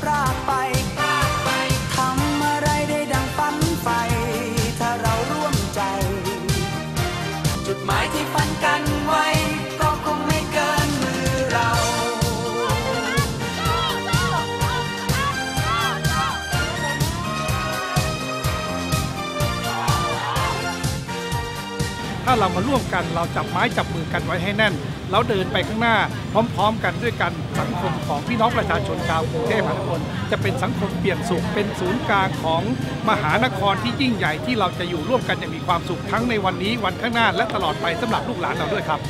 pra parar. ถ้าเรามาร่วมกันเราจับไม้จับมือกันไว้ให้แน่น แล้วเดินไปข้างหน้า พร้อมๆ กันด้วยกันสังคมของพี่น้องประชาชนชาวกรุงเทพมหานครจะเป็นสังคมเปลี่ยนสุขเป็นศูนย์กลางของมหานครที่ยิ่งใหญ่ที่เราจะอยู่ร่วมกันอย่างมีความสุขทั้งในวันนี้วันข้างหน้าและตลอดไปสำหรับลูกหลานเราด้วยครับ